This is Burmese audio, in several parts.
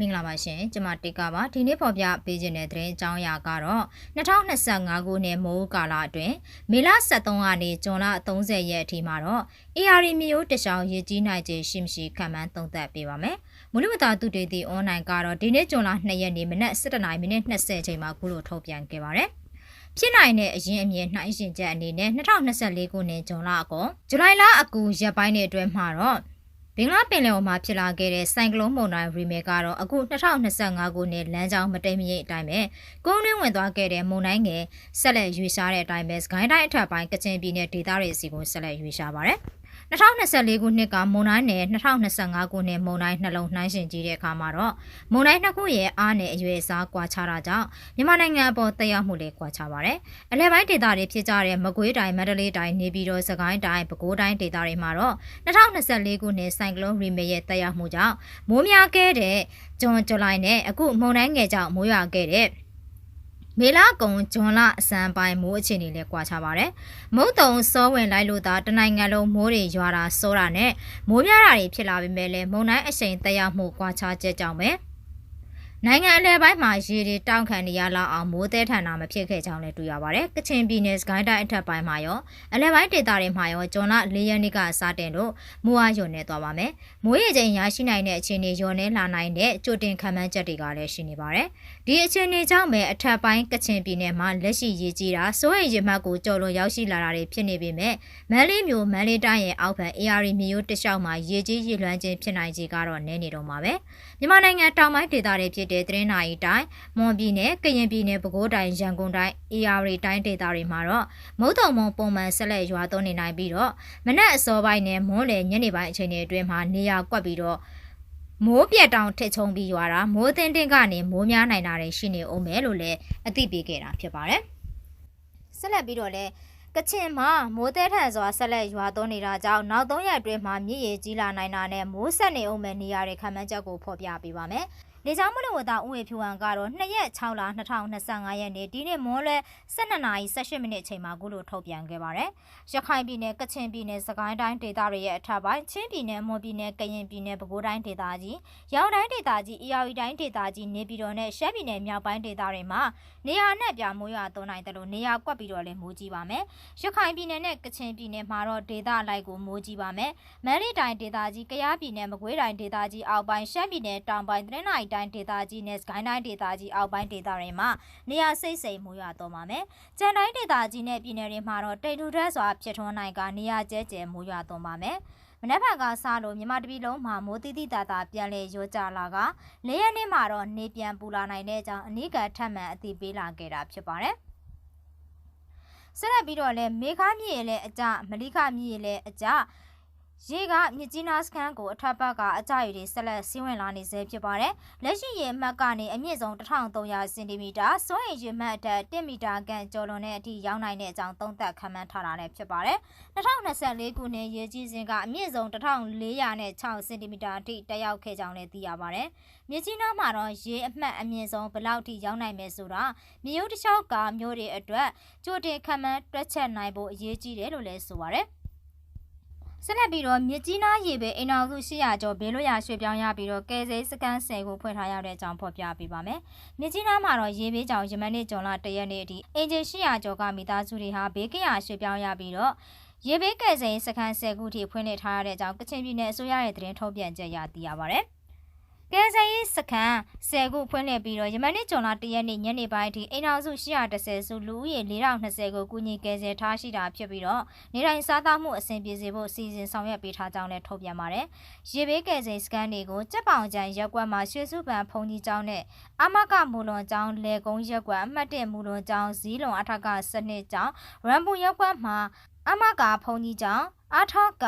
မင်္ဂလာပါရှင်ကျွန်မတေကပါဒီနေ့ဖော်ပြပေးခြင်းတဲ့သတင်းအကြောင်းအရာကတော့2025ခုနှစ်မိုးကာလအတွင်းမေလ23ကနေဇွန်လ30ရက်အထိမှာတော့ AR မျိုးတရှောင်ရည်ကြီးနိုင်ခြင်းရှိမရှိခံမှန်းသုံးသပ်ပေးပါမယ်မူလမတာသူတေတီအွန်လိုင်းကတော့ဒီနေ့ဇွန်လ2ရက်နေ့မနက်7:00မိနစ်20ချိန်မှာခုလိုထုတ်ပြန်ခဲ့ပါတယ်ဖြစ်နိုင်တဲ့အရင်အမြင်နှိုင်းရှင်ချက်အနေနဲ့2024ခုနှစ်ဇွန်လအကောဇူလိုင်လအကူရက်ပိုင်းတွေအတွင်းမှာတော့ ဘင်္ဂလားပင်လယ်အော်မှာဖြစ်လာခဲ့တဲ့ဆိုင်ကလုန်းမုန်တိုင်းရီမဲကတော့အခု2025ခုနှစ်လမ်းကြောင်းမတိမ်မရိပ်အတိုင်းပဲကုန်းတွင်းဝင်သွားခဲ့တဲ့မုန်တိုင်းငယ်ဆက်လက်ရွေ့ရှားတဲ့အတိုင်းပဲစကိုင်းတိုင်းအထက်ပိုင်းကချင်ပြည်နယ်ဒေသတွေစီကိုဆက်လက်ရွေ့ရှားပါတယ်။ 2024ခုနှစ်ကမုန်တိုင်းနဲ့2025ခုနှစ်မုန်တိုင်းနှလုံးနှိုင်းယှဉ်ကြည့်တဲ့အခါမှာတော့မုန်တိုင်းနှစ်ခုရဲ့အားနဲ့အရွယ်အစားကွာခြားတာကြောင့်မြန်မာနိုင်ငံအပေါ်သက်ရောက်မှုတွေကွာခြားပါတယ်။အလဲပိုင်းဒေသတွေဖြစ်ကြတဲ့မကွေးတိုင်းမန္တလေးတိုင်းနေပြည်တော်စကိုင်းတိုင်းပဲခူးတိုင်းဒေသတွေမှာတော့2024ခုနှစ်ဆိုင်ကလုန်းရီမေရဲ့သက်ရောက်မှုကြောင့်မိုးများခဲ့တဲ့ဂျွန်ဇူလိုင်နဲ့အခုမုန်တိုင်းငယ်ကြောင့်မိုးရွာခဲ့တဲ့ မေလကုံဂျွန်လအစံပိုင်းမိုးအခြေအနေလည်းကွာခြားပါတယ်။မုတ်တုံစောဝင်လိုက်လို့သာတနိုင်ငံလုံးမိုးတွေရွာတာစောတာနဲ့မိုးများတာတွေဖြစ်လာပေမဲ့လည်းမုန်တိုင်းအရှိန်တက်ရောက်မှုကွာခြားချက်ကြောင့်ပဲ။ နိုင်ငံအလဲပိုင်းမှာရေတွေတောင့်ခံနေရလောက်အောင်မိုးသေးထန်တာမဖြစ်ခဲ့ကြောင်းလည်းတွေ့ရပါတယ်။ကချင်ပြည်နယ်စကိုင်းတိုင်းအထက်ပိုင်းမှာရောအလဲပိုင်းဒေသတွေမှာရောဂျွန်လ၄ရက်နေ့ကစတင်လို့မိုးအားညွန်နေသွားပါမယ်။မိုးရေချိန်ရရှိနိုင်တဲ့အခြေအနေညွန်နေလာနိုင်တဲ့ကြိုတင်ခံမှန်းချက်တွေကလည်းရှိနေပါတယ်။ဒီအခြေအနေကြောင့်ပဲအထက်ပိုင်းကချင်ပြည်နယ်မှာလက်ရှိရေကြီးတာစိုးရိမ်ရေမှတ်ကိုကြော်လွန်ရောက်ရှိလာတာတွေဖြစ်နေပေမဲ့မန်လေးမျိုးမန်လေးတိုင်းရဲ့အောက်ဘက် AR မြို့တလျှောက်မှာရေကြီးရေလွှမ်းခြင်းဖြစ်နိုင်ခြေကတော့နည်းနေတော့မှာပဲ။မြန်မာနိုင်ငံတောင်ပိုင်းဒေသတွေဖြစ်တဲ့တရင်နာရီတိုင်းမွန်ပြည်နယ်ကရင်ပြည်နယ်ပဲခူးတိုင်းရန်ကုန်တိုင်း AR တိုင်းဒေသတွေမှာတော့မုတ်တုံမုံပုံမှန်ဆက်လက်ရွာသွန်းနေနိုင်ပြီးတော့မနက်အစောပိုင်းနဲ့မွန်းလယ်ညနေပိုင်းအချိန်တွေအတွင်းမှာနေရာကွက်ပြီးတော့မိုးပြက်တောင်ထစ်ချုံပြီးရွာတာမိုးတင်းတင်းကနေမိုးများနိုင်တာတွေရှိနေအောင်မယ်လို့လည်းအသိပေးခဲ့တာဖြစ်ပါတယ်ဆက်လက်ပြီးတော့လည်းကချင်မှာမိုးတဲထန်စွာဆက်လက်ရွာသွန်းနေတာကြောင့်နောက်၃ရက်အတွင်းမှာမြစ်ရေကြီးလာနိုင်တာနဲ့မိုးဆက်နေအောင်မဲ့နေရာတွေခံမှန်းချက်ကိုဖော်ပြပေးပါမယ်။ လေကြောင်းမလို့ဝတာဥဝေဖြူဟန်ကတော့2ရက်6လ2025ရက်နေ့ဒီနေ့မွန်းလွဲ12နာရီ18မိနစ်အချိန်မှာခုလိုထုတ်ပြန်ခဲ့ပါတယ်။ရခိုင်ပြည်နယ်ကချင်ပြည်နယ်စကိုင်းတိုင်းဒေသတွေရဲ့အထက်ပိုင်းချင်းပြည်နယ်မွန်ပြည်နယ်ကရင်ပြည်နယ်ပဲခူးတိုင်းဒေသကြီးရောင်တိုင်းဒေသကြီးအေရီတိုင်းဒေသကြီးနေပြည်တော်နဲ့ရှမ်းပြည်နယ်မြောက်ပိုင်းဒေသတွေမှာနေရာနဲ့ပြမိုးရွာသွန်းနိုင်တယ်လို့နေရာကွက်ပြီးတော့လည်းမိုးကြီးပါမယ်။ရခိုင်ပြည်နယ်နဲ့ကချင်ပြည်နယ်မှာတော့ဒေသလိုက်ကိုမိုးကြီးပါမယ်။မန္တလေးတိုင်းဒေသကြီးကယားပြည်နယ်မကွေးတိုင်းဒေသကြီးအောက်ပိုင်းရှမ်းပြည်နယ်တောင်ပိုင်းတနင်္သာရီတိုင်းဒေသကြီးနဲ့စကိုင်းတိုင်းဒေသကြီးအောက်ပိုင်းဒေသတွေမှာနေရာစိတ်စိမ်မိုးရွာတော့မှာမယ်။ကျန်တိုင်းဒေသကြီးနဲ့ပြည်နယ်တွေမှာတော့တိတ်ထူထက်စွာဖြစ်ထွန်းနိုင်ကနေရာကျဲကျဲမိုးရွာတော့မှာမယ်။မနက်ဖြန်ကစလို့မြန်မာတပြည်လုံးမှာမိုးတိတိတာတာပြန်လဲရောကြလာက၄ရက်နေ့မှာတော့နေပြန်ပူလာနိုင်တဲ့အကြောင်းအနိကထပ်မံအသိပေးလာခဲ့တာဖြစ်ပါတယ်။ဆက်လက်ပြီးတော့လည်းမေခါမြည်ရဲ့လည်းအကြမလိခမြည်ရဲ့လည်းအကြ ရေကမြစ်ကြီးနားစခန်းကိုအထက်ဘက်ကအကြရည်တွေဆက်လက်စီးဝင်လာနေဆဲဖြစ်ပါတယ်။လက်ရှိရေအမှတ်ကနေအမြင့်ဆုံး1300စင်တီမီတာစွမ်းရည်ရေမှတ်အတက်1မီတာခန့်ကျော်လွန်တဲ့အထိရောက်နိုင်တဲ့အကြောင်းသုံးသပ်ခန့်မှန်းထားတာလည်းဖြစ်ပါတယ်။2024ခုနှစ်ရေကြီးစဉ်ကအမြင့်ဆုံး1406စင်တီမီတာအထိတက်ရောက်ခဲ့ကြောင်းလည်းသိရပါတယ်။မြစ်ကြီးနားမှာတော့ရေအမှတ်အမြင့်ဆုံးဘယ်လောက်ထိရောက်နိုင်မယ်ဆိုတာမြေရိုးတစ်လျှောက်ကမျိုးတွေအတွက်ကြိုတင်ခန့်မှန်းတွက်ချက်နိုင်ဖို့အရေးကြီးတယ်လို့လည်းဆိုပါတယ်။ ဆက်လက်ပြီးတော့မြစ်ကြီးနားရေပဲအိမ်အောင်စု800ကျော်ဘေးလွတ်ရာရွှေ့ပြောင်းရပြီးတော့ကယ်ဆယ်စကန်10ကိုဖွင့်ထားရတဲ့အကြောင်းဖော်ပြပေးပါမယ်။မြစ်ကြီးနားမှာတော့ရေဘေးကြောင့်ယမန်နေ့ဂျွန်လ1ရက်နေ့အထိအင်ဂျင်800ကျော်ကမိသားစုတွေဟာဘေးကင်းရာရွှေ့ပြောင်းရပြီးတော့ရေဘေးကယ်ဆယ်စကန်10ခုထိဖွင့်လှစ်ထားရတဲ့အကြောင်းကချင်ပြည်နယ်အစိုးရရဲ့သတင်းထုတ်ပြန်ချက်ရသိရပါဗျ။ ကဲဆယ်ရေးစခန်း10ခုဖွင့်လှစ်ပြီးတော့ယမန်နေ့ဂျွန်လ1ရက်နေ့ညနေပိုင်းထိအိမ်အောင်စု810စုလူဦးရေ4020ကိုကူညီကယ်ဆယ်ထားရှိတာဖြစ်ပြီးတော့နေတိုင်းစားသောက်မှုအဆင်ပြေစေဖို့စီစဉ်ဆောင်ရွက်ပေးထားကြောင်းလည်းထုတ်ပြန်ပါတယ်။ရေဘေးကယ်ဆယ်စခန်းတွေကိုကြက်ပောင်ကျန်ရက်ကွက်မှာရွှေစုပန်ဖုန်ကြီးကျောင်းနဲ့အမကမူလွန်ကျောင်းလေကုန်းရက်ကွက်အမှတ်1မူလွန်ကျောင်းဇီးလွန်အထက်ကစနစ်ကျောင်းရမ်ပူရက်ကွက်မှာအမကဖုန်ကြီးကျောင်းအထက်က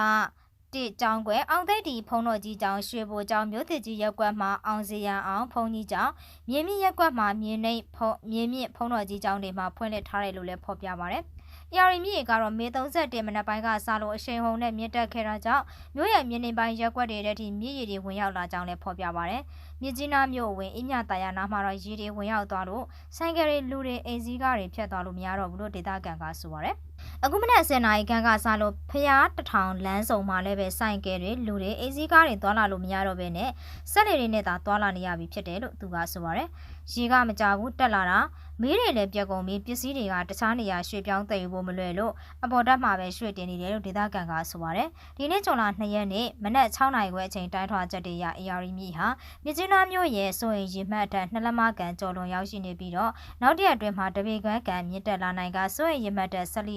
တိကျောင်းကွယ်အောင်သိတီဖုံတော်ကြီးကျောင်းရွှေဘိုကျောင်းမြို့သစ်ကြီးရက်ကွက်မှာအောင်စီရန်အောင်ဖုံကြီးကျောင်းမြင်းမြင့်ရက်ကွက်မှာမြင်းနှိပ်ဖုံမြင်းမြင့်ဖုံတော်ကြီးကျောင်းတွေမှာဖွင့်လှစ်ထားတယ်လို့လည်းဖော်ပြပါဗျ။ရာရီမြစ်ကတော့မေ31မနက်ပိုင်းကစလို့အရှိန်ဟုန်နဲ့မြင့်တက်ခဲ့တာကြောင့်မြို့ရဲ့မြင်းနေပိုင်းရက်ကွက်တွေထဲထိမြစ်ရည်တွေဝင်ရောက်လာကြောင်းလည်းဖော်ပြပါဗျ။မြစ်ကြီးနားမြို့ဝင်အင်းမြတာယာနာမှာတော့ရေတွေဝင်ရောက်သွားလို့ဆိုင်ကယ်တွေလူတွေအိမ်စည်းကားတွေဖြတ်သွားလို့မရတော့ဘူးလို့ဒေသခံကဆိုပါဗျ။ အခုမနက်10နာရီခန့်ကစလို့ဖျားတထောင်လမ်းဆောင်မှာလည်းပဲစိုင်ကဲတွေလူတွေအေးစီးကားတွေသွားလာလို့မရတော့ဘဲနဲ့ဆက်လေတွေနဲ့သာသွားလာနေရပြီဖြစ်တယ်လို့သူကဆိုပါရယ်ရေကမကြဘူးတက်လာတာမီးတွေလည်းပြက်ကုန်ပြီးပစ္စည်းတွေကတခြားနေရာရွှေ့ပြောင်းတည်ယူဖို့မလွယ်လို့အပေါ်တက်မှာပဲရွှေ့တင်နေတယ်လို့ဒေသခံကဆိုပါရယ်ဒီနေ့ဂျွန်လာ2ရက်နေ့မနက်6နာရီခွဲအချိန်တိုင်းထွာချက်တွေရ AR မြစ်ဟာမြစ်ကြီးနားမြို့ရဲ့စိုးရင်ရေမှတ်အထက်နှစ်လက်မကန်ကျော်လွန်ရောက်ရှိနေပြီးတော့နောက်တစ်ရက်အတွင်းမှာတပေကန်းကန်မြင့်တက်လာနိုင်ကစိုးရင်ရေမှတ်တက်ဆက်လိ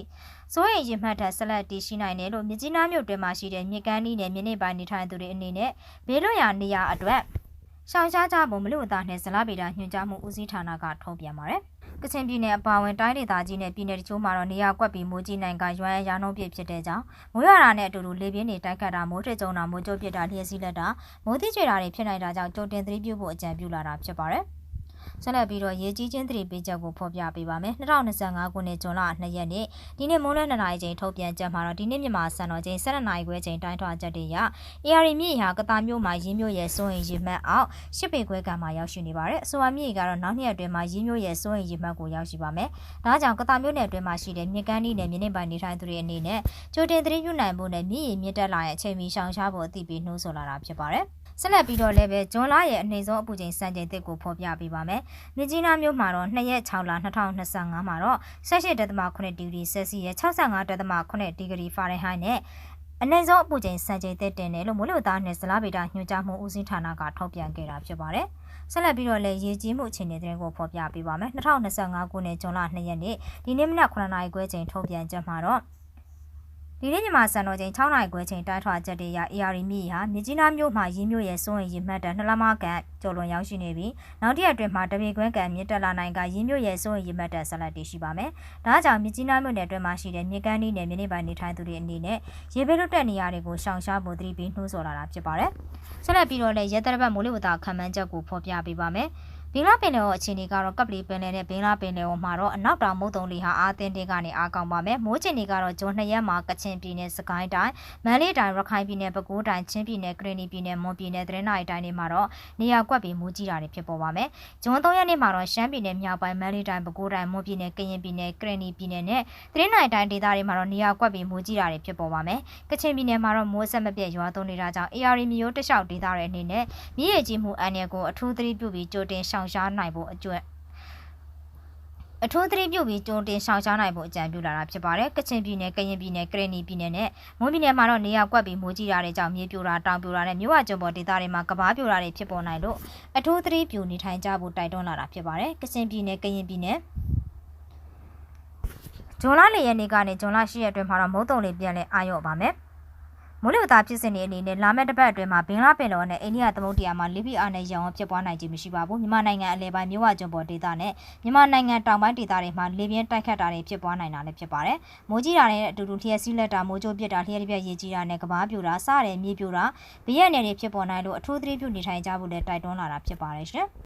စိုးရင်ရေမှတ်တက်ဆက်လက်တည်ရှိနိုင်တယ်လို့မြစ်ကြီးနားမြို့တွင်မှာရှိတဲ့မြစ်ကမ်းနီးနဲ့မြစ်နေပိုင်းနေထိုင်သူတွေအနေနဲ့ဘေးလွတ်ရာနေရာအတွက် ရှောင်ရှားကြဖို့မလို့သားနဲ့ဇလားဗေဒညွှန်ကြားမှုဦးစီးဌာနကထုတ်ပြန်ပါတယ်။ကချင်ပြည်နယ်အပါအဝင်တိုင်းဒေသကြီးနဲ့ပြည်နယ်တချို့မှာတော့နေရာကွက်ပြီးမိုးကြီးနိုင်ကရွမ်းရရောင်းနှုန်းပြည့်ဖြစ်တဲ့ကြောင်းမိုးရွာတာနဲ့အတူတူလေပြင်းတွေတိုက်ခတ်တာမိုးထကြုံတာမိုးကြိုးပစ်တာလျှက်စီးလက်တာမိုးတိကျွေတာတွေဖြစ်နိုင်တာကြောင့်ကြုံတင်သတိပြုဖို့အကြံပြုလာတာဖြစ်ပါတယ်။ ဆက်လက်ပြီးတော့ရေကြီးချင်းသတိပေးချက်ကိုဖော်ပြပေးပါမယ်2025ခုနှစ်ဇွန်လ2ရက်နေ့ဒီနေ့မိုးလွဲ2နာရီချိန်ထုတ်ပြန်ချက်မှာတော့ဒီနေ့မြန်မာစံတော်ချိန်12နာရီခွဲချိန်တိုင်းထွာချက်တွေရ AR မြစ်ဟာကတာမြို့မှာရင်းမြို့ရဲ့စိုးရင်ရေမှတ်အောက်ရှစ်ပေခွဲကံမှာရောက်ရှိနေပါတယ်အဆိုပါမြစ်ကတော့နောက်နှစ်ရက်အတွင်းမှာရင်းမြို့ရဲ့စိုးရင်ရေမှတ်ကိုရောက်ရှိပါမယ်ဒါကြောင့်ကတာမြို့နယ်အတွင်းမှာရှိတဲ့မြစ်ကမ်းဤနယ်မြစ်နေပိုင်းနေထိုင်သူတွေအနေနဲ့ကြိုတင်သတိပြုနိုင်ဖို့နဲ့မြစ်ရည်မြစ်တက်လာရဲ့အချိန်မီရှောင်ရှားဖို့အသိပေးနှိုးဆော်လာတာဖြစ်ပါတယ်ဆက်လက်ပြီးတော့လည်းပဲဂျွန်လာရဲ့အနေဆုံးအပူချိန်စံချိန်တစ်ကိုဖော်ပြပေးပါမယ်။မြကြီးနားမြို့မှာတော့2ရက်6လ2025မှာတော့18.8ဒီဂရီဆယ်စီယပ်65.8ဒီဂရီဖာရင်ဟိုက်နဲ့အနေဆုံးအပူချိန်စံချိန်တစ်တင်တယ်လို့မိုးလေဝသနဲ့ဇလားဗေဒညွှန်ကြားမှုဦးစီးဌာနကထုတ်ပြန်ခဲ့တာဖြစ်ပါတယ်။ဆက်လက်ပြီးတော့လည်းရေကြီးမှုအခြေအနေတွေကိုဖော်ပြပေးပါမယ်။2025ခုနှစ်ဇွန်လ2ရက်နေ့ဒီနေ့မနက်9:00နာရီခွဲချိန်ထုတ်ပြန်ချက်မှာတော့ ဒီနေ့မြန်မာစံတော်ချိန်6နာရီခွဲချိန်တိုင်းထွာချက်တွေရ AR မြစ်ဟာမြကြီးနားမြို့မှာရင်းမြို့ရဲ့စိုးရင်ရမှတ်တနှစ်လမကန်ကျော်လွန်ရောက်ရှိနေပြီးနောက်တစ်ရက်အတွင်းမှာတပေခွဲကန်မြစ်တက်လာနိုင်ကရင်းမြို့ရဲ့စိုးရင်ရမှတ်တဆက်လက်တည်ရှိပါမယ်။ဒါကြောင့်မြကြီးနားမြို့နယ်အတွင်းမှာရှိတဲ့မြေကမ်းနီးနယ်မြေနေပိုင်းနေထိုင်သူတွေအနေနဲ့ရေဘေးလွတ်တဲ့နေရာတွေကိုရှောင်ရှားဖို့သတိပေးနှိုးဆော်လာတာဖြစ်ပါတယ်။ဆက်လက်ပြီးတော့လည်းရဲတပ်ပတ်မိုးလေဝသခံမှန်းချက်ကိုဖော်ပြပေးပါမယ်။ ဘင်္ဂလားပင်လယ်ော်အခြေအနေကတော့ကပ်ပလီပင်လယ်နဲ့ဘင်္ဂလားပင်လယ်ော်မှာတော့အနောက်တောင်မုတ်တုံလီဟာအာသင်းတင်းကနေအားကောင်းပါမယ်။မိုးချင်တွေကတော့ဂျွန်နှစ်ရက်မှာကချင်ပြည်နယ်စကိုင်းတိုင်းမန္တလေးတိုင်းရခိုင်ပြည်နယ်ပဲခူးတိုင်းချင်းပြည်နယ်ကရင်နီပြည်နယ်မွန်ပြည်နယ်သတင်းနိုင်တိုင်းတွေမှာတော့နေရာကွက်ပြီးမိုးကြီးတာတွေဖြစ်ပေါ်ပါမယ်။ဂျွန်၃ရက်နေ့မှာတော့ရှမ်းပြည်နယ်မြောက်ပိုင်းမန္တလေးတိုင်းပဲခူးတိုင်းမွန်ပြည်နယ်ကရင်ပြည်နယ်ကရင်နီပြည်နယ်နဲ့သတင်းနိုင်တိုင်းဒေသတွေမှာတော့နေရာကွက်ပြီးမိုးကြီးတာတွေဖြစ်ပေါ်ပါမယ်။ကချင်ပြည်နယ်မှာတော့မိုးဆက်မပြတ်ရွာသွန်းနေတာကြောင့် AR မျိုးတလျှောက်ဒေသတွေအနေနဲ့မြစ်ရည်ကြီးမှုအန္တရာယ်ကိုအထူးသတိပြုပြီးကြိုတင်ရှောင်ရှားနိုင်ဖို့ကျွတ်အထူးသတိပြုပြီးကြုံတင်ရှောင်ရှားနိုင်ဖို့အကြံပြုလာတာဖြစ်ပါတယ်။ကချင်ပြည်နယ်၊ကရင်ပြည်နယ်၊ကရင်နီပြည်နယ်နဲ့မွန်ပြည်နယ်မှာတော့နေရာကွက်ပြီးမိုးကြီးတာတွေကြောင့်မြေပြိုတာတောင်ပြိုတာနဲ့မြို့ဝကျုံပေါ်ဒေသတွေမှာကဘာပြိုတာတွေဖြစ်ပေါ်နိုင်လို့အထူးသတိပြုနေထိုင်ကြဖို့တိုက်တွန်းလာတာဖြစ်ပါတယ်။ကချင်ပြည်နယ်၊ကရင်ပြည်နယ်ဂျွန်လ၄ရက်နေ့ကနေဂျွန်လ၈ရက်အတွင်းမှာတော့မုတ်တုံလေးပြန်လဲအာရုံပါမယ်။ မိုးလေဝသဖြစ်စဉ်တွေအနေနဲ့လာမယ့်တစ်ပတ်အတွင်းမှာဘင်္ဂလားပင်လယ်နဲ့အိန္ဒိယသမုဒ္ဒရာမှာလေပြင်းအားနဲ့ရောင်ဖြစ်ပွားနိုင်ခြင်းမရှိပါဘူးမြန်မာနိုင်ငံအလဲပိုင်းမြဝကျွန်းပေါ်ဒေသနဲ့မြန်မာနိုင်ငံတောင်ပိုင်းဒေသတွေမှာလေပြင်းတိုက်ခတ်တာတွေဖြစ်ပွားနိုင်တာလည်းဖြစ်ပါတယ်မိုးကြီးတာနဲ့အတူတူလျှက်စီးလက်တာမိုးကြိုးပစ်တာလျှက်ပြက်ရေကြီးတာနဲ့ကဘာပြူတာစတဲ့မြေပြူတာဘေးရနယ်တွေဖြစ်ပေါ်နိုင်လို့အထူးသတိပြုနေထိုင်ကြဖို့လည်းတိုက်တွန်းလာတာဖြစ်ပါတယ်ရှင်